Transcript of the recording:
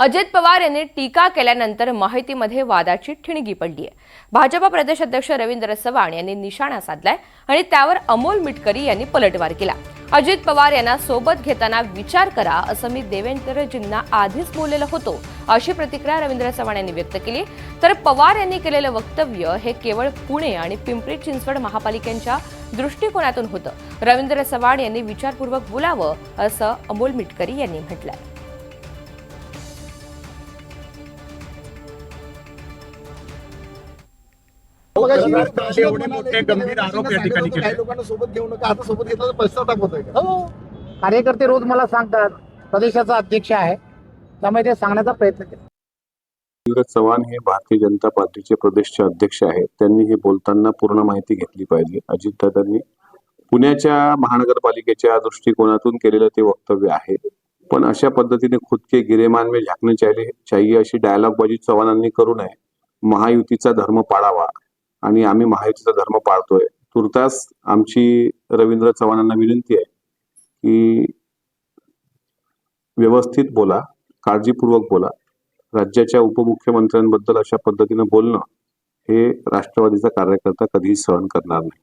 अजित पवार यांनी टीका केल्यानंतर माहितीमध्ये वादाची ठिणगी पडली आहे भाजपा प्रदेशाध्यक्ष रवींद्र चव्हाण यांनी निशाणा साधलाय आणि त्यावर अमोल मिटकरी यांनी पलटवार केला. अजित पवार यांना सोबत घेताना विचार करा असं मी देवेंद्रजींना आधीच बोललेलं होतो अशी प्रतिक्रिया रवींद्र चव्हाण यांनी व्यक्त केली. तर पवार यांनी केलेलं वक्तव्य हे केवळ पुणे आणि पिंपरी चिंचवड महापालिकेच्या दृष्टिकोनातून होतं. रवींद्र चव्हाण यांनी विचारपूर्वक बोलावं असं अमोल मिटकरी यांनी म्हटलंय. मगाशी असे एवढे मोठे गंभीर आरोप या ठिकाणी केले. काही लोकांना सोबत घेऊ नका आता सोबत घेतला तर पश्चाताप होतोय का? हो कार्यकर्ते रोज मला सांगतात प्रदेशाचा अध्यक्ष आहे त्यामुळे ते सांगण्याचा प्रयत्न केला. चव्हाण हे भारतीय जनता पार्टीचे प्रदेशचे अध्यक्ष आहेत. त्यांनी हे बोलताना पूर्ण माहिती घेतली पाहिजे. अजितदादांनी पुण्याच्या महानगरपालिकेच्या दृष्टिकोनातून केलेलं ते वक्तव्य आहे. पण अशा पद्धतीने खुद के गिरेमान में झाकणे चाहिए अशी डायलॉगबाजी चव्हाणांनी करू नये. महायुतीचा धर्म पाळावा. आणि आम्ही महायुतीचा धर्म पाळतोय. तुर्तास आमची रवींद्र चव्हाणांना विनंती आहे की व्यवस्थित बोला काळजीपूर्वक बोला. राज्याच्या उपमुख्यमंत्र्यांबद्दल अशा पद्धतीनं बोलणं हे राष्ट्रवादीचा कार्यकर्ता कधीही सहन करणार नाही.